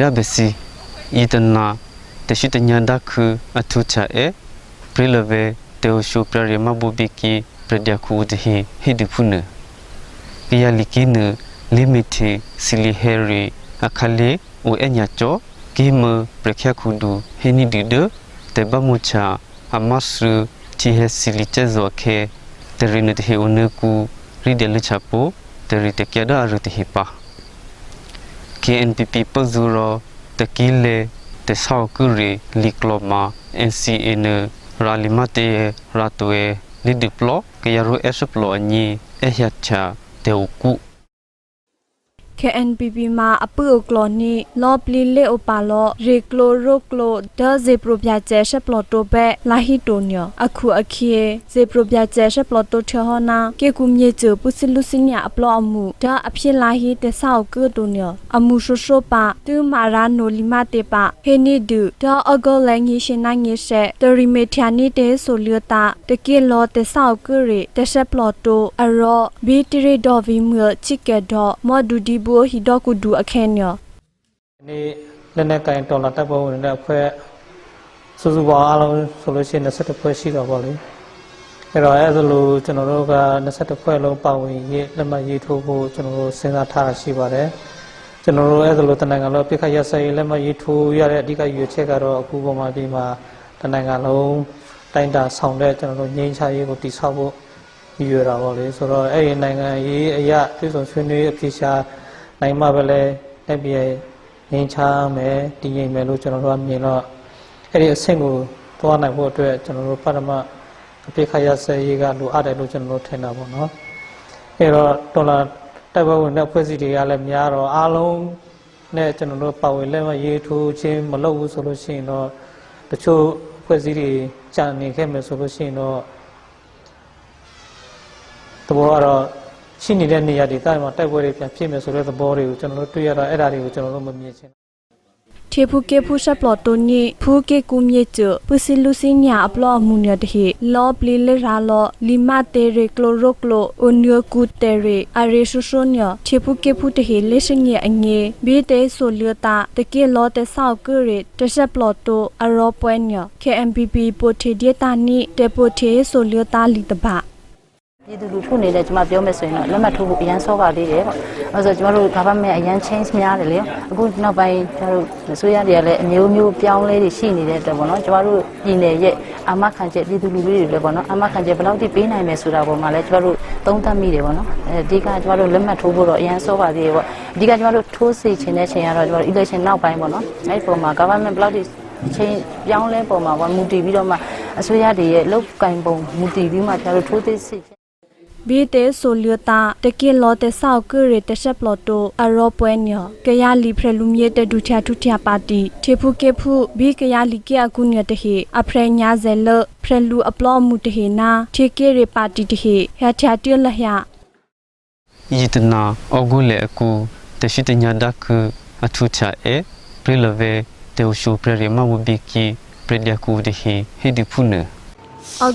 ရဘစီဤတနာတရှိတညာဒခုအထုချအေပရိလဝေတေဝရှုပရရမဘူဘီကီပရဒခုဒဟိဟိဒဖုနကိယလီကိနလီမီတီစီလီဟယ်ရီအခါလေဝအညာချောကိမပရခခုဒူဟိနီဒီဒတေဘမူချာအမဆူချီဟစီလီချဇောခေတရင်းတဟိအနကူရီဒလချပိုတရီတကဒါရတဟိပါ KNPP pazuro takile te saukuri likloma NCA ne ralimate ratwe lidiplo kayaru esaplo anyi ehyacha teuku KNPP မှာအပုတ်ကလောနီလောပလီလေအိုပါလောရေကလိုရိုကလိုဒါဇေပရိုပြကျဲရှက်ပလော့တိုဘဲလာဟီတိုညအခုအခီဇေပရိုပြကျဲရှက်ပလော့တိုချဟနာကေကူမြေကျပုစလူစညာအပလောအမှုဒါအဖြစ်လာဟီတဆောက်ကုတိုညအမှုရှုရှုပါတူမာရာနိုလီမတေပါဟေနီဒူဒါအဂောလန်ဟီရှင်နိုင်ငေရှက်တရီမေထယာနီတေဆိုလျတာတကေလောတဆောက်ကုရီတရှက်ပလော့တိုအရောဘီတရီဒေါ်ဗီမြချစ်ကက်ဒေါ်မော်ဒူဒီဘူဟီဒေါကူဒူအခဲညောဒီနေ့လက်နဲ့ကင်တော်လာတပ်ပေါ်ဝင်တဲ့အဖွဲ့စုစုပေါင်းအားလုံးဆိုလို့ရှိရင်21ဖွဲ့ရှိတော့ဗောလေအဲ့တော့အဲ့ဒါလိုကျွန်တော်တို့က21ဖွဲ့လုံးပါဝင်ရေးလက်မှတ်ရေးထိုးဖို့ကျွန်တော်တို့စဉ်းစားထားတာရှိပါတယ်ကျွန်တော်တို့အဲ့ဒါလိုတနိုင်ငံလုံးပြစ်ခတ်ရစရေးလက်မှတ်ရေးထိုးရတဲ့အဓိကရွေချက်ကတော့အခုပေါ်မှာဒီမှာတနိုင်ငံလုံးတိုင်းတာဆောင်တဲ့ကျွန်တော်တို့ငြိမ်းချမ်းရေးကိုတည်ဆောက်ဖို့ရည်ရွယ်တာဗောလေဆိုတော့အဲ့ဒီနိုင်ငံရေးအရာပြည်စုံဆွေးနွေးအဖြစ်ရှာ နိုင်မှပဲလေတက်ပြည့်ငင်းချမယ်တည်ငြိမ်မယ်လို့ကျွန်တော်တို့ကမြင်တော့အဲ့ဒီအဆင့်ကိုသွားနိုင်ဖို့အတွက်ကျွန်တော်တို့ပထမအပိခရဆဲရေးကလိုအပ်တယ်လို့ကျွန်တော်တို့ထင်တာပေါ့နော်အဲ့တော့ဒေါ်လာတိုက်ပွဲဝင်တဲ့ဖွဲ့စည်းတွေကလည်းများတော့အားလုံးနဲ့ကျွန်တော်တို့ပါဝင်လက်မရေးထိုးခြင်းမလုပ်ဘူးဆိုလို့ရှိရင်တော့တချို့ဖွဲ့စည်းတွေကြာနေခဲ့မယ်ဆိုလို့ရှိရင်တော့သဘောကတော့ ရှိနေတဲ့နေရာတွေတိုက်မှာတိုက်ပွဲတွေပြန်ဖြစ်မယ်ဆိုတဲ့သဘောတွေကိုကျွန်တော်တို့တွေ့ရတော့အဲ့ဒါတွေကိုကျွန်တော်တို့မမြင်ချင်ထေဖူကေဖူရှပ်ပလော့တိုနီဖူကေကူမြေကျပုစီလူစညာအပလော့မှုညတဟီလောပလီလေရာလောလီမာတေရီကလိုရိုကလိုအိုညိုကူတေရီအရေရှုရှုညထေဖူကေဖူတဟီလေရှငေအငေဘီတေဆိုလျတာတကေလောတေဆောက်ကူရီတရှပ်ပလော့တိုအရောပွဲည KMPP ပိုထေဒီတာနီတေပိုထေဆိုလျတာလီတဘာ ပြည်သူလူထုအနေနဲ့ကျွန်မပြောမယ်ဆိုရင်တော့လက်မှတ်ထိုးဖို့အရန်စောပါသေးတယ်ပေါ့။အဲဆိုကျွန်တော်တို့ government အရန် change များတယ်လေ။အခုနောက်ပိုင်းကျွန်တော်တို့အစိုးရတွေကလည်းအမျိုးမျိုးပြောင်းလဲတွေရှိနေတဲ့အတွက်ပေါ့နော်။ကျွန်တော်တို့ပြည်နယ်ရဲ့အာမခံချက်ပြည်သူလူထုတွေလည်းပေါ့နော်။အာမခံချက်ဘယ်လောက်ထိပေးနိုင်မယ်ဆိုတာပေါ်မှာလည်းကျွန်တော်တို့သုံးသပ်မိတယ်ပေါ့နော်။အဲဒီကကျွန်တော်တို့လက်မှတ်ထိုးဖို့တော့အရန်စောပါသေးတယ်ပေါ့။အဓိကကျွန်တော်တို့ထိုးစီချင်တဲ့ချိန်ကတော့ကျွန်တော်တို့ election နောက်ပိုင်းပေါ့နော်။အဲဒီပုံမှာ government ဘယ်လောက်ထိချင်းပြောင်းလဲပုံမှာပေါ့မူတည်ပြီးတော့မှအစိုးရတွေရဲ့လုတ်ကင်ပုံမူတည်ပြီးမှကျွန်တော်တို့ထိုးသိစစ် ဘီတေဆိုလျတာတကေလောတေဆောက်ကူရီတရှက်ပလော့တိုအရောပွဲညကရလီဖရလူမြေတဒူချာထူချာပါတီထေဖူကေဖူဘီကရလီကေအကုညတဟေအဖရညာဇဲလဖရလူအပလော့မှုတဟေနာထေကေရီပါတီတဟေဟချာတေလဟယာ yitna ogule aku teshite nyada ku atucha e prilove teushu prerima wubiki predia ku dehi hidi pune အ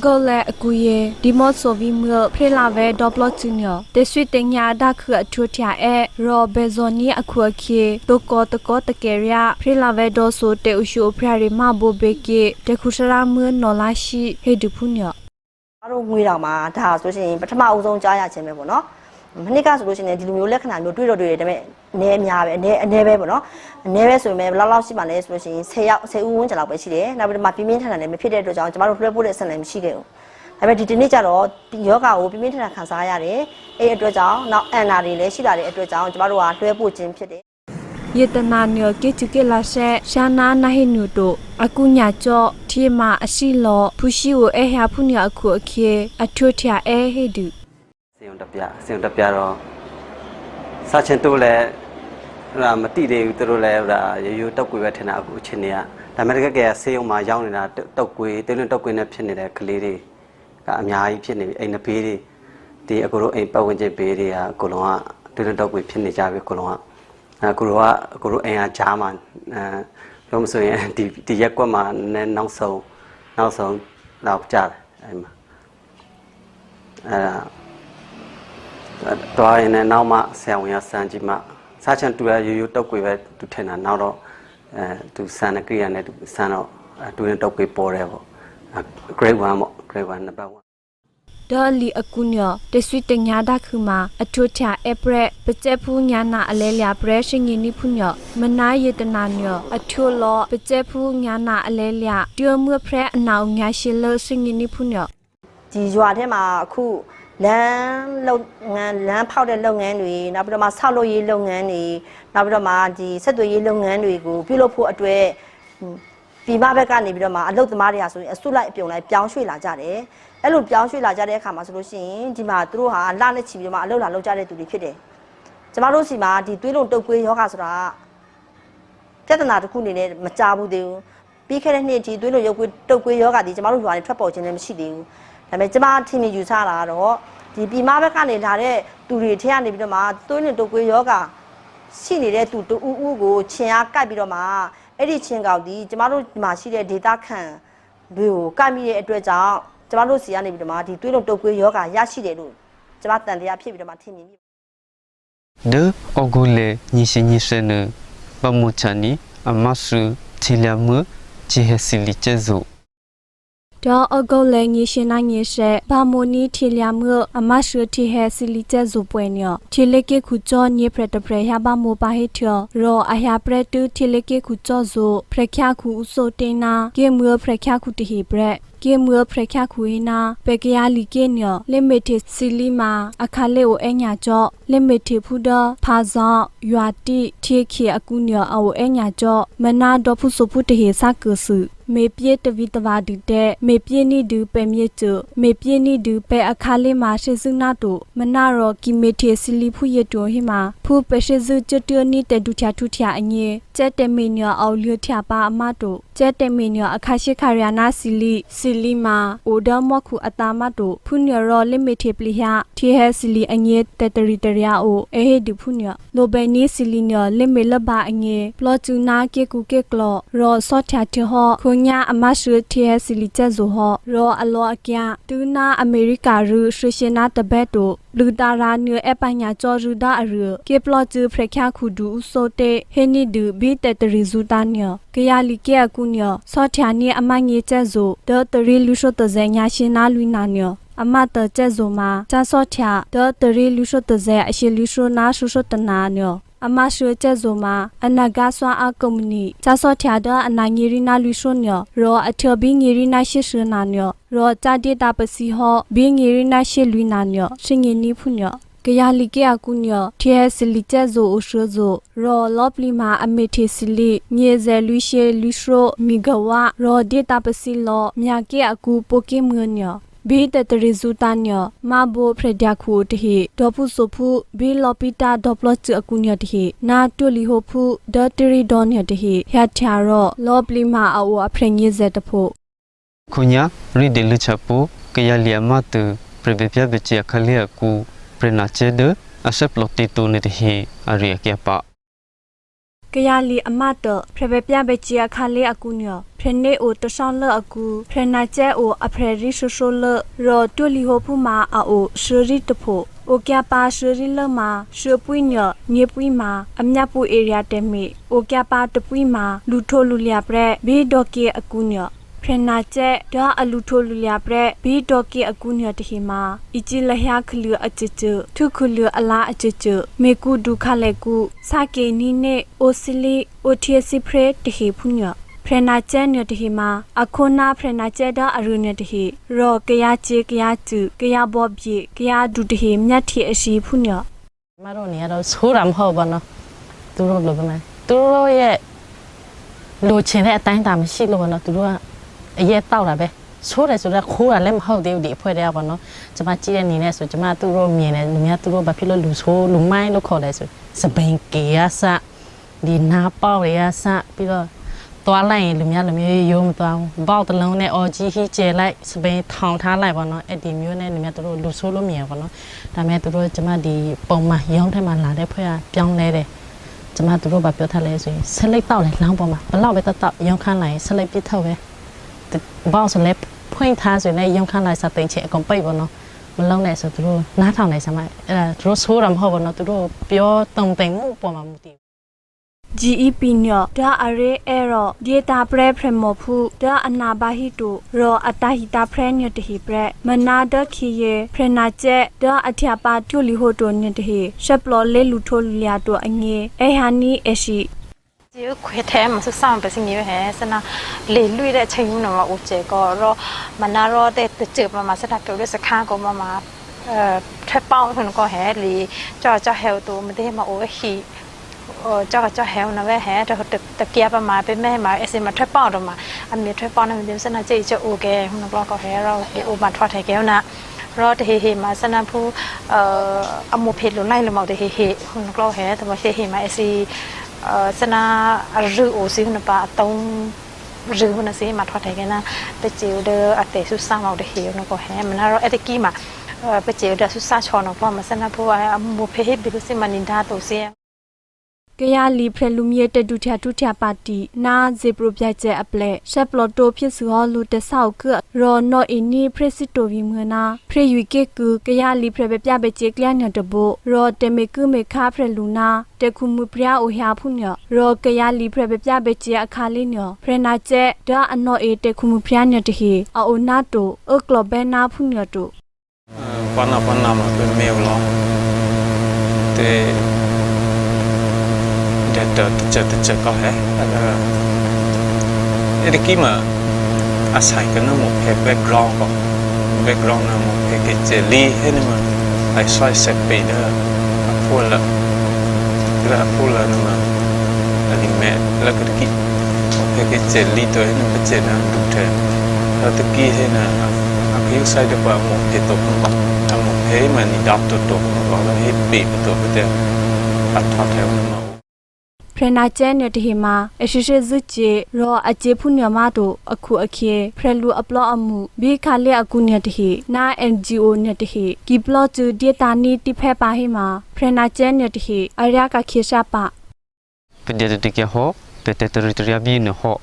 ဂေါလဲအကူယေဒီမော့ဆိုဗီမြဖရလာဝဲဒေါပလော့ချညတေဆွေတင်ညာဒါခအထူထျာအဲရောဘေဇိုနီအခုအခေတိုကောတကောတကေရယာဖရလာဝဲဒေါဆိုတေအရှုဖရရီမဘိုဘေကေတခုစရာမွနော်လာရှိဟေဒူဖုညအားတို့ငွေတောင်မှာဒါဆိုရှင်ပထမအဦးဆုံးကြားရခြင်းပဲပေါ့နော် မနစ်ကဆိုလို့ရှိရင်ဒီလိုမျိုးလက္ခဏာမျိုးတွေ့တော့တွေ့တယ်ဒါပေမဲ့အနေအများပဲအနေအနေပဲပေါ့နော်အနေပဲဆိုရင်ဘယ်လောက်လောက်ရှိမှလဲဆိုလို့ရှိရင်10ယောက်10ဦးဝန်းကျင်လောက်ပဲရှိတယ်နောက်ပြီးတော့ပြင်းပြင်းထန်ထန်လည်းမဖြစ်တဲ့အတွက်ကြောင့်ကျမတို့လွှဲပို့တဲ့အဆင့်လည်းမရှိခဲ့ဘူးဒါပေမဲ့ဒီဒီနေ့ကျတော့ယောဂါကိုပြင်းပြင်းထန်ထန်ခံစားရတယ်အဲ့အတွက်ကြောင့်နောက်အန်နာတွေလည်းရှိလာတဲ့အတွက်ကြောင့်ကျမတို့ကလွှဲပို့ခြင်းဖြစ်တယ်ယေတနာညောကေချကေလာရှေရှာနာနာဟိနုတိုအကုညာကျော့ထီမာအရှိလောဖူရှိကိုအဲဟာဖုညအခုအခေအထူထျာအဲဟေဒူ စေုံတပြစေုံတပြတော့စာချင်းတို့လည်းဟိုမတိသေးဘူးသူတို့လည်းဟိုရိုးရိုးတောက်ကွေပဲထင်တာအခုအချင်းတွေကဒါပေမဲ့တကယ်ကယ်စေုံမှာရောက်နေတာတောက်ကွေတင်းတင်းတောက်ကွေနဲ့ဖြစ်နေတဲ့ကလေးတွေကအများကြီးဖြစ်နေပြီအိမ်နဘေးတွေဒီအကူတို့အိမ်ပတ်ဝန်းကျင်ဘေးတွေကအကူလုံးကတင်းတင်းတောက်ကွေဖြစ်နေကြပြီအကူလုံးကအဲအကူတို့ကအကူတို့အိမ်ကကြားမှာအဲပြောမဆိုရင်ဒီဒီရက်ကွက်မှာနည်းနောက်ဆုံးနောက်ဆုံးတော့ကြားတယ်အဲ့မှာအဲဒါ တွားရင်လည်းနောက်မှဆရာဝန်ကစမ်းကြည့်မှစားချင်တူရရိုးရိုးတုတ်ကွေပဲသူထင်တာနောက်တော့အဲသူစံနကိရိယာနဲ့သူစံတော့အတွင်းတုတ်ပေးပေါ်တယ်ပေါ့အဲ grade 1ပေါ့ grade 1 number 1ဒေါ်လီအကုညတဆွီတညာဒခုမာအထုထအပရက်ပကျက်ဖူးညာနာအလဲလျာပရက်ရှင်ငီနိဖုညမနာယေတနာညအထုလောပကျက်ဖူးညာနာအလဲလျာတွမွဖရက်အနောင်ညာရှိလရှင်ငီနိဖုညဒီရွာထဲမှာအခု လမ်းလုပ်ငန်းလမ်းဖောက်တဲ့လုပ်ငန်းတွေနောက်ပြီးတော့မှဆောက်လုပ်ရေးလုပ်ငန်းတွေနောက်ပြီးတော့မှဒီဆက်သွယ်ရေးလုပ်ငန်းတွေကိုပြုလုပ်ဖို့အတွက်ဟွန်းပြည်မဘက်ကနေပြီးတော့မှအလုပ်သမားတွေကဆိုရင်အစုလိုက်အပြုံလိုက်ပြောင်းရွှေ့လာကြတယ်အဲ့လိုပြောင်းရွှေ့လာကြတဲ့အခါမှာဆိုလို့ရှိရင်ဒီမှာသူတို့ဟာလနဲ့ချီပြီးတော့မှအလုပ်လာလုပ်ကြတဲ့သူတွေဖြစ်တယ်ကျမတို့စီမှာဒီသွေးလုံးတုပ်ကွေးယောဂဆိုတာကပြဿနာတစ်ခုအနေနဲ့မကြဘူးသေးဘူးပြီးခဲ့တဲ့နှစ်ဒီသွေးလုံးရုပ်ကွေးတုပ်ကွေးယောဂဒီကျမတို့ရွာနေထွက်ပေါ်ခြင်းလည်းမရှိသေးဘူး ဒါပေမဲ့ကျမထင်မြင်ယူဆတာကတော့ဒီပြည်မဘက်ကနေလာတဲ့သူတွေထဲကနေပြီးတော့မှသွေးနဲ့တုပ်ကွေးယောဂရှိနေတဲ့သူတူဦးဦးကိုခြင်အားကပ်ပြီးတော့မှအဲ့ဒီခြင်ကောင်ဒီကျမတို့ဒီမှာရှိတဲ့ဒေတာခန့်တွေကိုကပ်မိတဲ့အတွက်ကြောင့်ကျမတို့စီကနေပြီးတော့မှဒီသွေးလုံးတုပ်ကွေးယောဂရရှိတယ်လို့ကျမတန်တရားဖြစ်ပြီးတော့မှထင်မြင်မိ de ogule nyishi nyishene bamuchani amasu chilamu chihesili chezu ဒေါ်အကုတ်လည်းငီရှင်နိုင်ငီရှဲဘာမိုနီထီလျာမှုအမရှုတီဟဲစီလီကျဲဇူပွဲညထီလက်ကေခုကြောညေဖရတဖရဟဘာမိုပါဟေထရောအဟယာပရတူထီလက်ကေခုကြောဇူဖရခ ्या ခုဥဆိုတေနာကေမွေဖရခ ्या ခုတဟိဘရက်ကေမွေဖရခ ्या ခုဟိနာပေကယာလီကေညလီမီတစ်စီလီမာအခါလေအိုအညာကြောလီမီတစ်ဖူဒဖာဇောယွာတိထေခေအကူညအိုအညာကြောမနာဒေါ်ဖုဆိုဖုတဟေစကဆူ မေပြည့်တဝီတဝါဒီတဲ့မေပြည့်နိဒူပဲမြစ်ကျမေပြည့်နိဒူပဲအခါလေးမှာရှေစုနာတုမနာရောကီမေထေစီလီဖူရတိုဟိမှာဖူပရှေစုချတနိတဲ့ဒုချာထုထအငေကျက်တမေညအောက်လျထပါအမတုကျက်တမေညအခါရှိခရယာနာစီလီစီလီမာအိုဒမခုအတာမတုဖုညရောလိမေထေပလိဟတီဟဲစီလီအငေတတရီတရယာအိုအေဟေဒီဖုညလိုဘဲနီစီလီညလိမေလဘအငေပလောချူနာကေကူကေကလောရောဆော့ချာတီဟောခုညာအမရှုတီဟဲစီလီချက်ဇိုဟောရောအလောအကျတူနာအမေရိကာရူရှေရှင်နာတဘက်တိုလူတာရာနွေအပညာကျော်ရူဒါအရကေပလော့ချူဖရခခုဒူဥဆိုတေဟေနီဒူဘီတတရီဇူတာညကရလီကေအကူညဆော့ချာနီအမငေချက်ဇိုဒေါ်တရီလူရှုတဇဲညာရှင်နာလူနာညအမတကျက်ဇိုမာဂျာဆော့ချာဒေါ်တရီလူရှုတဇဲအရှိလူရှုနာရှုရှုတနာည အမရှုကျက်ဇိုမာအနဂါဆွာအကုမ္ပဏီဂျာဆော့ချာဒအနာငီရီနာလူရှုညရောအထဘီငီရီနာရှိရှနာညရောဂျာဒေတာပစီဟောဘီငီရီနာရှိလူနာညရှင်ငီနီဖုညကရလီကေအကုညတီဟဲစလီကျက်ဇိုအရှုဇိုရောလော့ပလီမာအမေတီစလီညေဇဲလူရှေလူရှရိုမီဂဝါရောဒေတာပစီလောမြာကေအကူပိုကေမွည ဘီတတရီဇူတာညမဘိုဖရဒခုတဟိဒေါဖုဆိုဖုဘီလော်ပီတာဒေါပလော့ချအကူညတဟိနာတူလီဟိုဖုဒေါတရီဒေါညတဟိဟက်ချာရောလော်ပလီမာအောအဖရညေဇက်တဖို့ kunya ri de lu chapu kaya lia ma tu prebebya bechi akhalia ku prena chede asap lotti tu ne de hi ari kya pa က ရလီအမတ်တဖရပဲပြပဲချီအခါလေးအကူညဖရနေအိုတဆောင်လအကူဖရနာကျဲအိုအဖရရီဆူဆူလရောတူလီဟိုဖူမာအိုရှရီတဖို့အိုကပါရှရီလမာရှပွိညညေပွိမာအမြတ်ပူဧရိယာတဲမီအိုကပါတပွိမာလူထိုလူလျာပရက်ဘေဒေါ်ကေအကူည ဖရနာကျဲဒါအလူထိုလူလျာပရက်ဘေဒေါ်ကေအကူညတဟီမာအကြည်လျာခလူအချစ်ချထုခလူအလားအချစ်ချမေကူဒုခလက်ကူစာကေနီနေအိုစီလီအိုတီစီဖရတဟီဖုညဖရနာကျဲညတဟီမာအခုနာဖရနာကျဲဒါအရုညတဟီရောကရချေကရချူကရဘောပြေကရဒုတဟီမြတ်ထီအရှိဖုညကျမတို့နေရာတော့ဆိုးတာမဟုတ်ပါနော်သူတို့လိုပဲမယ်သူတို့ရဲ့လိုချင်တဲ့အတိုင်းတာမရှိလို့ပေါ့နော်သူတို့က အရက်တောက်တာပဲဆိုးတယ်ဆိုတော့ခိုးတာလည်းမဟုတ်သေးဘူးဒီအဖွဲတည်းကပေါ့နော်ကျမကြည့်တဲ့နေနဲ့ဆိုကျမသူတို့မြင်တယ်လူများသူတို့ဘာဖြစ်လို့လူဆိုးလူမိုင်းလို့ခေါ်လဲဆိုစပိန်ကေရစဒီနာပေါက်ရစပြီးတော့သွားလိုက်ရင်လူများလူမျိုးရိုးမသွားဘူးဘောက်တစ်လုံးနဲ့အော်ကြီးဟီကျဲလိုက်စပိန်ထောင်ထားလိုက်ပေါ့နော်အဲ့ဒီမျိုးနဲ့လူများသူတို့လူဆိုးလို့မြင်ရပေါ့နော်ဒါပေမဲ့သူတို့ကျမဒီပုံမှန်ရောင်းထဲမှာလာတဲ့ဖွဲ့ကပြောင်းလဲတယ်ကျမသူတို့ဘာပြောထားလဲဆိုရင်ဆက်လိုက်တောက်တယ်လောင်းပေါ်မှာဘလောက်ပဲတောက်တောက်ရောင်းခန်းလိုက်ရင်ဆက်လိုက်ပြစ်ထုတ်ပဲ ဘောက်ဆိုလဲဖွင့်ထားဆိုရင်လည်းရောင်းခန်းလိုက်စသိင်ချေအကုန်ပိတ်ပေါ့နော်မလုံးနဲ့ဆိုသူတို့နားထောင်နေစမ်းမအဲ့ဒါသူတို့ဆိုးတာမဟုတ်ဘူးနော်သူတို့ပြောတုံတိမ်မှုပေါ်မှာမူတည် GEP ညောဒါအရေအဲရောဒေတာပရဖရမောဖူဒါအနာဘာဟီတိုရောအတဟီတာဖရညတဟီပရမနာဒခီယေဖရနာကျက်ဒါအထျာပါတူလီဟိုတိုညတဟီရှပ်လောလေလူထိုလျာတိုအငေအဲဟာနီအရှိ ဒီခွေထဲမှာစဆောင်ပစင်းရဟဲစနာလေလွေတဲ့အချိန်မှာဦးကျေကတော့မနာရောတဲ့တချေပါမှာစတာပြောလို့စခန်းကောမှာเอ่อแทป้าคนก็แห่ลีจ้าจ้าเฮลตัวมันได้มาโอ้ฮีจ้าจ้าเฮลนะเว้แห่แต่ตตะเกียบประมาณเป็นแม่มาเอซิมาแทป้าออกมาอันมีแทป้านั้นเดี๋ยวสนาเจจะโอเคคนก็ก็แห่เราเดี๋อุบัติทอดไทยแก้วนะรอเฮเฮมาสนาผู้เอ่ออโมเพลหรือไล่หรือเมาเฮเฮคนก็แห่แต่ว่าเฮเฮมาเอซี mà sẽ là phu âm một hết bị lúc mà nhìn ra tổ xe ကရလီ ဖရလူမီတဒုထတုထပါတီနာဇေပရိုပြကျအပလက်ရှက်ပလော့တိုဖြစ်စုဟောလူတဆောက်ကရောနောအင်းနီဖရစစ်တိုဗီမနာဖရယူကေကူကရလီဖရပြပြကျကလျညတဘောရောတမေကူမေခါဖရလူနာတခုမှုပြအိုဟျာဖုညရောကရလီဖရပြပြကျအခါလေးညဖရနာကျဒါအနောအေတခုမှုပြညတဟီအိုနာတိုအကလဘဲနာဖုညတို pana pana ma pe me lo te de de de টেক্টর teacher teacher কহে এটা কি মা আর সাইকেল না মুখ ফে ব্যাকগ্রাউন্ড কো ব্যাকগ্রাউন্ড না মুখ ফে কে যে লি হে না মা আই সাই সেট পে দা ফুল লা লা ফুল লা না মা আনি মে লা কে কি ফে কে যে লি তো হে না পে যে না দুঠে লা তো কি হে না a cái sai được vào một cái tổ không bằng là một thế mà đi đọc tổ tổ không bằng là hết bị tổ cái tên bắt thoát theo nó ဖရနာကျဲနေတဟိမာအရှိရှိဇချေရောအကျေဖုညမတို့အခုအခေဖရလူအပလော့အမှုဘေခါလေအခုနေတဟိနာ NGO နေတဟိကီပလော့ကျူဒေတာနီတိဖဲပါဟိမာဖရနာကျဲနေတဟိအရာကခေရှာပပဒေတကေဟောပတေတရီတရီယမီနဟော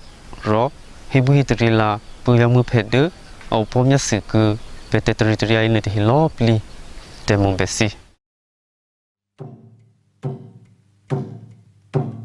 ရောဟိဘူဟိတရီလာပူယမှုဖဲဒေအောပုံညစကပတေတရီတရီယိနေတဟိလောပလီတေမွန်ဘစီ Boom.